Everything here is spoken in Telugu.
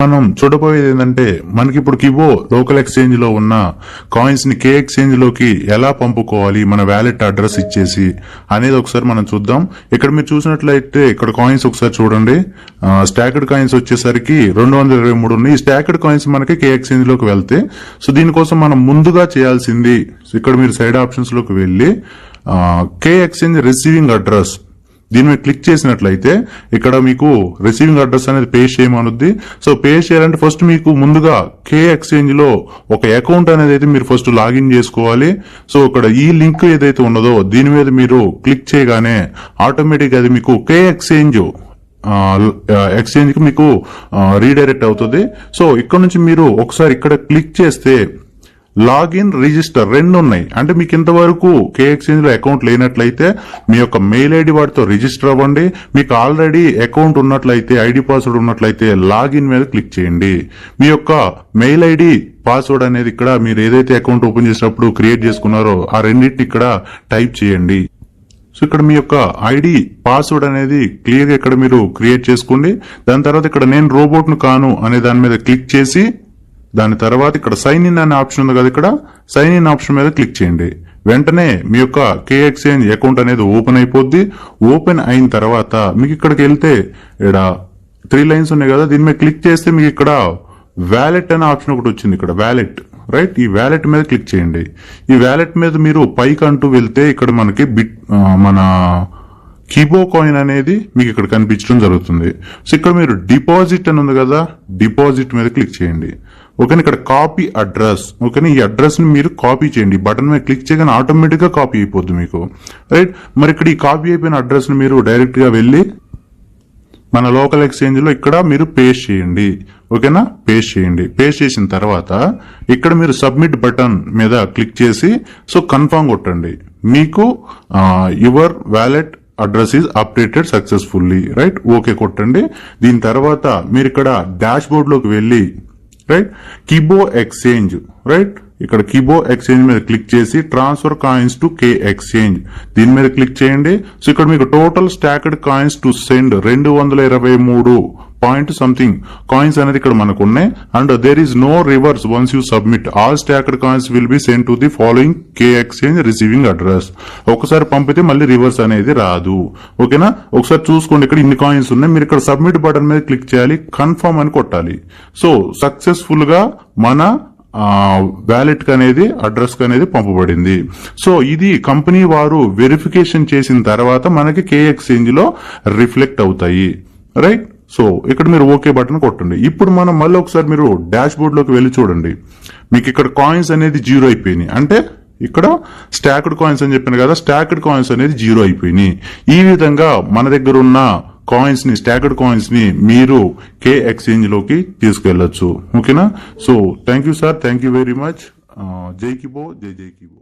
మనం చూడబోయేది ఏంటంటే మనకి ఇప్పుడు కివో లోకల్ ఎక్స్చేంజ్లో ఉన్న కాయిన్స్ని కే ఎక్స్చేంజ్లోకి ఎలా పంపుకోవాలి మన వ్యాలెట్ అడ్రస్ ఇచ్చేసి అనేది ఒకసారి మనం చూద్దాం. ఇక్కడ మీరు చూసినట్లయితే ఇక్కడ కాయిన్స్ ఒకసారి చూడండి. స్టాకెడ్ కాయిన్స్ వచ్చేసరికి రెండు వందల ఇరవై మూడు ఉన్నాయి. ఈ స్టాకెడ్ కాయిన్స్ మనకి కే ఎక్స్చేంజ్లోకి వెళ్తే సో దీనికోసం మనం ముందుగా చేయాల్సింది ఇక్కడ మీరు సైడ్ ఆప్షన్స్లోకి వెళ్ళి కే ఎక్స్చేంజ్ రిసీవింగ్ అడ్రస్ దీని మీద క్లిక్ చేసినట్లయితే ఇక్కడ మీకు రిసీవింగ్ అడ్రస్ అనేది పే చేయమనుద్ది. సో పే చేయాలంటే ఫస్ట్ మీకు ముందుగా కే ఎక్స్చేంజ్లో ఒక అకౌంట్ అనేది అయితే మీరు ఫస్ట్ లాగిన్ చేసుకోవాలి. సో ఇక్కడ ఈ లింక్ ఏదైతే ఉన్నదో దీని మీద మీరు క్లిక్ చేయగానే ఆటోమేటిక్ అది మీకు కే ఎక్స్చేంజ్ ఎక్స్చేంజ్కి మీకు రీడైరెక్ట్ అవుతుంది. సో ఇక్కడ నుంచి మీరు ఒకసారి ఇక్కడ క్లిక్ చేస్తే లాగిన్ రిజిస్టర్ రెండు ఉన్నాయి. అంటే మీకు ఇంతవరకు కే ఎక్స్చేంజ్లో అకౌంట్ లేనట్లయితే మీ యొక్క మెయిల్ ఐడి వాటితో రిజిస్టర్ అవ్వండి. మీకు ఆల్రెడీ అకౌంట్ ఉన్నట్లయితే ఐడి పాస్వర్డ్ ఉన్నట్లయితే లాగిన్ మీద క్లిక్ చేయండి. మీ యొక్క మెయిల్ ఐడి పాస్వర్డ్ అనేది ఇక్కడ మీరు ఏదైతే అకౌంట్ ఓపెన్ చేసినప్పుడు క్రియేట్ చేసుకున్నారో ఆ రెండింటిని ఇక్కడ టైప్ చేయండి. సో ఇక్కడ మీ యొక్క ఐడి పాస్వర్డ్ అనేది క్లియర్గా ఇక్కడ మీరు క్రియేట్ చేసుకోండి. దాని తర్వాత ఇక్కడ నేను రోబోట్ను కాను అనే దాని మీద క్లిక్ చేసి దాని తర్వాత ఇక్కడ సైన్ ఇన్ అనే ఆప్షన్ ఉంది కదా ఇక్కడ. సైన్ ఇన్ ఆప్షన్ మీద క్లిక్ చేయండి. వెంటనే మీ యొక్క కే ఎక్స్చేంజ్ అకౌంట్ అనేది ఓపెన్ అయిపోద్ది. ఓపెన్ అయిన తర్వాత మీకు ఇక్కడికి వెళ్తే ఇక్కడ త్రీ లైన్స్ ఉన్నాయి కదా దీని మీద క్లిక్ చేస్తే మీకు ఇక్కడ వ్యాలెట్ అనే ఆప్షన్ ఒకటి వచ్చింది ఇక్కడ వ్యాలెట్ రైట్ ఈ వ్యాలెట్ మీద క్లిక్ చేయండి. ఈ వ్యాలెట్ మీద మీరు పైకి అంటూ వెళ్తే ఇక్కడ మనకి బిట్ మన కీబో కాయిన్ అనేది మీకు ఇక్కడ కనిపించడం జరుగుతుంది. సో ఇక్కడ మీరు డిపాజిట్ అని ఉంది కదా డిపాజిట్ మీద క్లిక్ చేయండి. ఓకేనా ఇక్కడ కాపీ అడ్రస్ ఓకేనా ఈ అడ్రస్ని మీరు కాపీ చేయండి. బటన్ మీద క్లిక్ చేయగానే ఆటోమేటిక్గా కాపీ అయిపోద్ది మీకు. రైట్ మరి ఇక్కడ ఈ కాపీ అయిపోయిన అడ్రస్ని మీరు డైరెక్ట్గా వెళ్ళి మన లోకల్ ఎక్స్చేంజ్లో ఇక్కడ మీరు పేస్ట్ చేయండి. ఓకేనా పేస్ట్ చేయండి. పేస్ట్ చేసిన తర్వాత ఇక్కడ మీరు సబ్మిట్ బటన్ మీద క్లిక్ చేసి సో కన్ఫామ్ కొట్టండి. మీకు your wallet address is updated successfully right okay కొట్టండి. దీని తర్వాత మీరు ఇక్కడ డాష్ బోర్డ్లోకి వెళ్ళి రైట్ కీబో ఎక్స్చేంజ్ రైట్ ఇక్కడ కిబో ఎక్స్చేంజ్ మీద క్లిక్ చేసి transfer coins to K exchange. దీని మీద క్లిక్ చేయండి. సో ఇక్కడ మీకు total staked coins to send రెండు వందల ఇరవై మూడు పాయింట్ సంథింగ్ కాయిన్స్ అనేది ఇక్కడ మనకు ఉన్నాయి. And there is no reverse once you submit all staked coins will be send to the following K exchange receiving address ఒకసారి పంపితే మళ్ళీ రివర్స్ అనేది రాదు. ఓకేనా? ఒకసారి చూసుకోండి. ఇక్కడ ఇన్ని కాయిన్స్ ఉన్నాయి. మీరు ఇక్కడ సబ్మిట్ బటన్ మీద క్లిక్ చేయాలి. కన్ఫర్మ్ అని కొట్టాలి. సో సక్సెస్ఫుల్గా మన వ్యాలెట్ అనేది అడ్రస్ అనేది పంపబడింది. సో ఇది కంపెనీ వారు వెరిఫికేషన్ చేసిన తర్వాత మనకి కే ఎక్స్చేంజ్లో రిఫ్లెక్ట్ అవుతాయి. రైట్ సో ఇక్కడ మీరు ఓకే బటన్ కొట్టండి. ఇప్పుడు మనం మళ్ళీ ఒకసారి మీరు డాష్ బోర్డ్లోకి వెళ్ళి చూడండి. మీకు ఇక్కడ కాయిన్స్ అనేది జీరో అయిపోయినాయి. అంటే ఇక్కడ స్టాక్డ్ కాయిన్స్ అని చెప్పాను కదా స్టాక్డ్ కాయిన్స్ అనేది జీరో అయిపోయినాయి. ఈ విధంగా మన దగ్గర ఉన్న కాయిన్స్ని స్టాగర్డ్ కాయిన్స్ని మీరు కే ఎక్స్చేంజ్లోకి తీసుకెళ్ళొచ్చు ఓకేనా so thank you sir thank you very much జై కిబో జై జై కిబో